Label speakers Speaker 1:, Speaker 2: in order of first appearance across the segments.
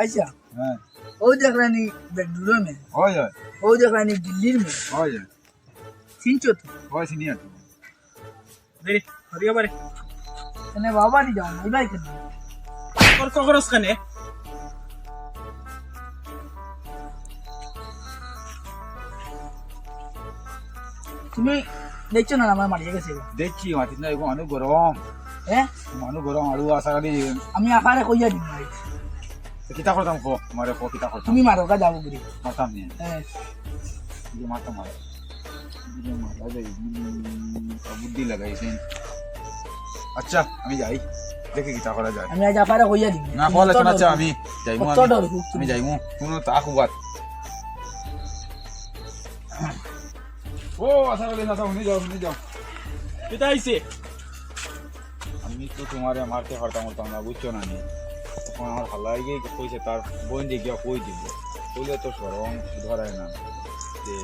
Speaker 1: আচ্ছা।
Speaker 2: হ্যাঁ।
Speaker 1: ও দেখ রানি বেডরুম में
Speaker 2: হয় হয়।
Speaker 1: ও দেখ রানি দিল্লির में
Speaker 2: হয় হয়।
Speaker 1: চিনছো তো?
Speaker 2: হয় সিনিয়র
Speaker 3: দেরি হরিয়া বারে
Speaker 1: এনে বাবা দি যাও না? ভাই কেন
Speaker 3: তোর কখরস খানে
Speaker 1: তুমি দেখছ না আমার মারিয়ে গেছে?
Speaker 2: দেখছি মাটি না এগো মানুষ গরম।
Speaker 1: হ্যাঁ?
Speaker 2: মানুষ গরম আলু আসা কালি
Speaker 1: আমি আকারে কইয়া দিম ভাই
Speaker 2: কিতা করতাম কো মারে কো কিতা করতাম
Speaker 1: তুমি মারো কা যাব গরি
Speaker 2: মারতাম নিয়ে
Speaker 1: হ্যাঁ
Speaker 2: মারতাম মারে মারা যাই বুদ্ধি লাগাইছেন আচ্ছা আমি যাই। দেখি কিতা করা যায়।
Speaker 1: আমি আজ আকারে কইয়া দিম।
Speaker 2: না বলে শোনা আচ্ছা আমি যাইমু আমি। যাইমু। কোনো তা খুবাত ও আশা করি না শুনে যাও শুনে যাও।
Speaker 3: এটা আইছে
Speaker 2: আমি তো তোমারে মারতে পারতাম হতাম না বুঝছ না নি? তখন আমার ভালো লাগে কইছে তার বোন যে গিয়া কই দিব? কইলে তো সরম ধরায় না। যে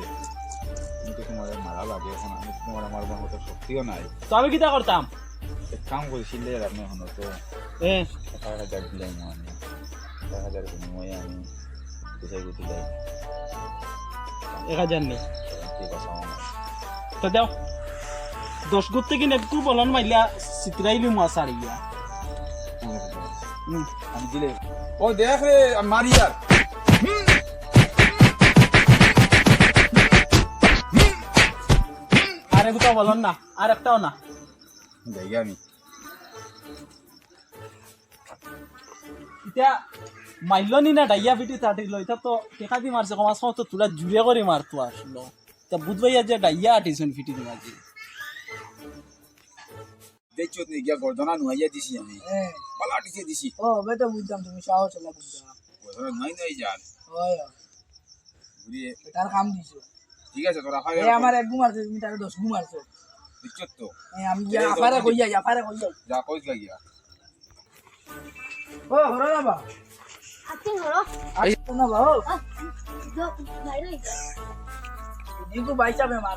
Speaker 2: আমি তো তোমার মারা লাগে এখন আমি তোমার মতো শক্তিও নাই।
Speaker 3: তো আমি কিতা করতাম?
Speaker 2: এক কাম করেছিলে আপনি এখন তো।
Speaker 3: এ।
Speaker 2: এক হাজার দিলাম আমি। এক হাজার বিনিময়ে আমি। কোথায় কোথায় যাই
Speaker 3: এক হাজার নেই।
Speaker 2: ঠিক আছে
Speaker 3: তো দেও। দশ গুত থেকে একটু বলন মাইলা চিত্রাইলি মাছ আড়িয়া হুম
Speaker 2: আমি দিলে ও দেখ রে মারি আর
Speaker 3: আর একটা বলন না আর একটাও না।
Speaker 2: যাই আমি।
Speaker 3: এতিয়া মাইলনি না ডাইয়া পিটি তাটিল এটা তো টেকা দি মারছে কমাস তো তোরা জুড়ে করে মারতো আসলো। তা বুধবাইয়া যে ডাইয়া আটিছুন ফিটি দি মাঝি
Speaker 2: দেখছ গিয়া গর্দনা নুয়াইয়া দিছি আমি। পালাটিছে দিছি।
Speaker 1: ও বেটা বুঝতাম তুমি সাহস হলা বুঝতাম
Speaker 2: গর্দনা নুয়াই নুয়াই যান।
Speaker 1: হয় তার কাম দিছো।
Speaker 2: ঠিক আছে তোরা খাই
Speaker 1: এ আমার এক ঘুম আছে তুমি তাকে দশ ঘুম আছো।
Speaker 2: দেখছ তো।
Speaker 1: এ আমি গিয়া আফারে কইয়া আফারে কইয়া
Speaker 2: যা কইস লাগিয়া
Speaker 1: ও হরো না বা
Speaker 4: আচ্ছা ধরো
Speaker 1: আসতো না বা ও
Speaker 4: বাইরে
Speaker 1: দিকু বাইচা মে বা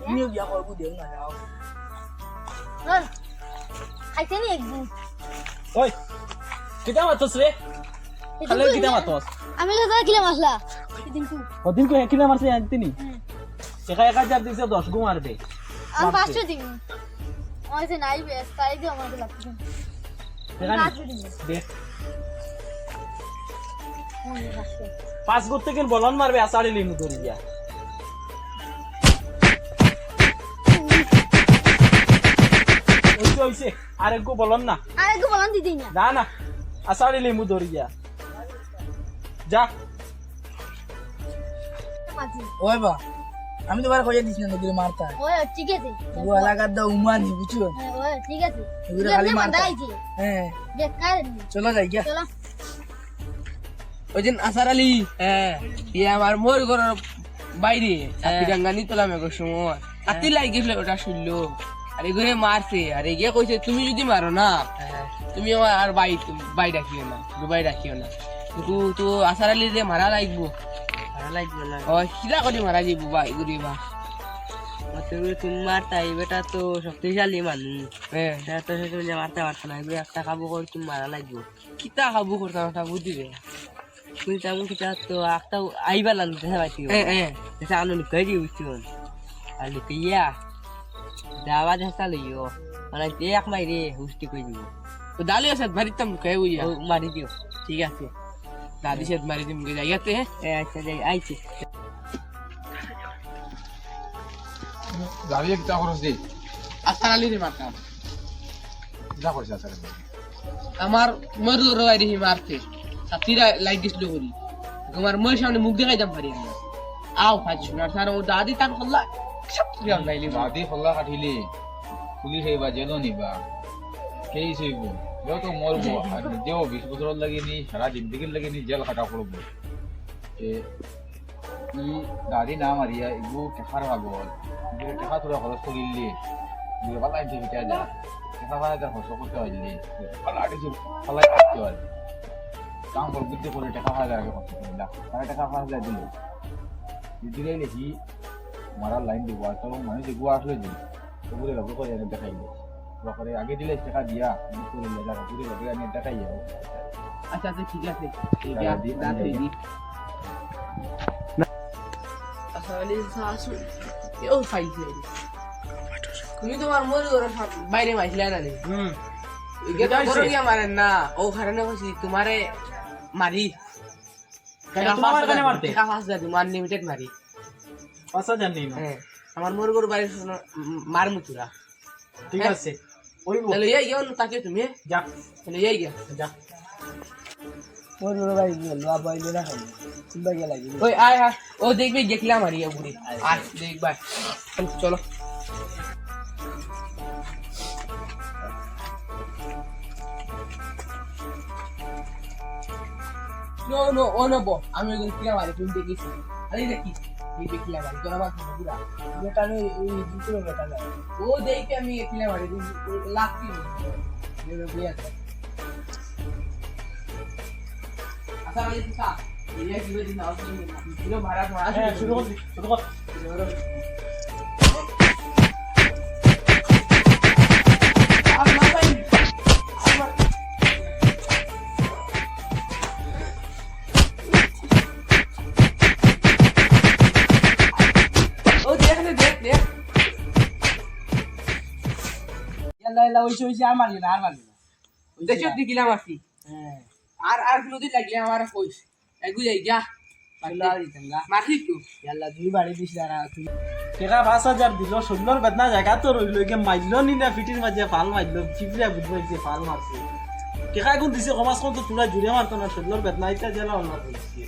Speaker 1: তুমিও গিয়া করব দেও না যাও।
Speaker 4: খাইতে নি একদিন
Speaker 3: ওই কিতা মাতস রে? খালে কিতা মাতস
Speaker 4: আমি তো কিলে মাসলা
Speaker 3: ওদিন কো একা এক দিছে
Speaker 4: দিন নাই তাই লাগছে।
Speaker 3: দেখ পাঁচ গুত থেকে বলন মারবে আসাড়ি লিমু ধরিয়া। বলন না।
Speaker 4: বলান দিদি না।
Speaker 3: না না। আসাড়ি লিমু ধরিয়া যা।
Speaker 1: ওই বা আমি তোমার কইয়া দিছি না নদীরে মারতা।
Speaker 4: ওই ঠিক আছে।
Speaker 1: ও এলাকার দা উমানি বুঝছ?
Speaker 4: হ্যাঁ, ওই ঠিক আছে।
Speaker 1: খালি মারতা।
Speaker 4: আইছে
Speaker 1: হ্যাঁ।
Speaker 4: বেকার।
Speaker 1: চলো যাই গিয়া
Speaker 4: চলো।
Speaker 5: ওই দিন আসার আলী হ্যাঁ। ইয়ে আমার মোর ঘরের বাইরে। চাপিরাঙ্গানি তোলাম এক সময়। হাতি লাগি গেছিল ওটা শুনলো। আর এগুলো মারছে। আর এগিয়ে কইছে তুমি যদি মারো না তুমি আমার আর বাই বাই ডাকিও না দুবাই ডাকিও না। কিন্তু তো আসার আলী রে মারা লাগবো। মারা লাগবে না। ও কিরা করে মারা যাইব বা এগুলি বা তুমি মারতা এই বেটা তো শক্তিশালী মানুষ। হ্যাঁ। তো সেটা মারতে পারতো না এগুলো একটা খাব করে তুমি মারা লাগবো। কিতা খাব করতাম একটা বুদ্ধি রে। তুই তেমন কিতা তো একটা আইবা পাইছি হ্যাঁ হ্যাঁ। দি বুঝছি আর লিখাইয়া দাবা দেখা লইও মানে তে এক মাই রে হুষ্টি কই দিব। তো দালি আছে মারি তাম কে উইয়া মারি দিও। ঠিক আছে। দাদি সে মারি দিম গে যাইয়াতে হ্যাঁ আচ্ছা যাই আইছি।
Speaker 2: যাবি কিতা খরচ দি
Speaker 5: আসার আলী রে মারতাম
Speaker 2: কিতা করছে আসার
Speaker 5: আমার মর রোয়াই রে মারতে। সাথীরা লাইট দিছিল করি আমার মই সামনে মুখ দেখাইতাম পারি আও ফাজ শোনার স্যার ও দাদি তার হল্লা প্রিয় লাইলি
Speaker 2: দাদি হল্লা কাটিলে পুলিশ আইবা জেলো নিবা। সেই সইব যেও তো মরবো, আর নিজেও বিশ বছর লাগেনি সারা জিন্দগির লাগেনি জেল খাটা করব। ই দাদি না মারিয়া ইগু টেকার ভাগল। টেকা তোরা খরচ করিলে পালা আনতে ভিটা যা। টেকা পালা তার খরচ করতে পারলি পালা আটিছে পালা করতে পারলি। কাম কর বুদ্ধি করে, টেকা পালা আগে খরচ করিলা। টেকা দিল। দিলে হি মারার লাইন দিব আর তখন মানুষ যে গুয়া আসলে দিন ওগুলো লক্ষ্য করে এনে দেখাইবে লক্ষ্য করে আগে দিলে টাকা দিয়া করে লেগা লগে এনে দেখাই যাও
Speaker 5: আচ্ছা আচ্ছা ঠিক আছে।
Speaker 2: দাদা,
Speaker 5: তুমি তোমার মোর ঘর বাইরে মাইছিলে না রে।
Speaker 3: হুম।
Speaker 5: এটা করো গিয়া মারেন না ও কারণে কইছি তোমারে মারি।
Speaker 3: কেন তোমার কানে মারতে?
Speaker 5: হাজার দিব আনলিমিটেড মারি।
Speaker 3: পাঁচ হাজার নেই না
Speaker 5: হ্যাঁ। আমার মোর ঘর বাইরে মার মুতুরা
Speaker 3: ঠিক আছে। ওইব।
Speaker 5: তাহলে এই গিয়া তাকে তুমি
Speaker 3: যা।
Speaker 5: তাহলে এই গিয়া।
Speaker 3: যা।
Speaker 1: মোর বড় ভাই লোয়া বাইলে না খালি কিংবা গেলা গেলি
Speaker 5: ওই আয় আয়। ও দেখবে গেছিলাম মারি বুড়ি। আয় দেখবা। চলো নো নো ও নেব। আমি ওই গেছিলাম মারি তুমি দেখিস আরে দেখি এই দেখিলাম মারি তোর আমার পুরা
Speaker 1: বেটা নেই ওই দুটো বেটা না
Speaker 5: ও দেখে আমি গেছিলাম মারি লাগছি আচ্ছা আমি দিছা এই কি বলি না তুমি ভাড়া ভাড়া
Speaker 3: হ্যাঁ শুরু কর শুরু কর।
Speaker 5: ও
Speaker 1: এলা এলা ওইসে ওইসে আর মারলি না আর মারলি না
Speaker 5: দেখো দেখিলাম আসি আর আর নদী লাগলে আমার কইস। এগু যাই যা।
Speaker 1: চলো গা
Speaker 5: মাখি তো
Speaker 1: এলা তুই বাড়ি দিস না তুই।
Speaker 3: টেকা পাঁচ হাজার দিল ষোলোর বেদনা জায়গা তো রইল গে মারল নি না ফিটির মাঝে ফাল মারল চিপড়িয়া বুঝব যে ফাল মারছে। টেকা এখন দিছে কমাস কম তো তোরা জুড়ে মারতো না ষোলোর বেদনা ইটা জেলা অন্য করছে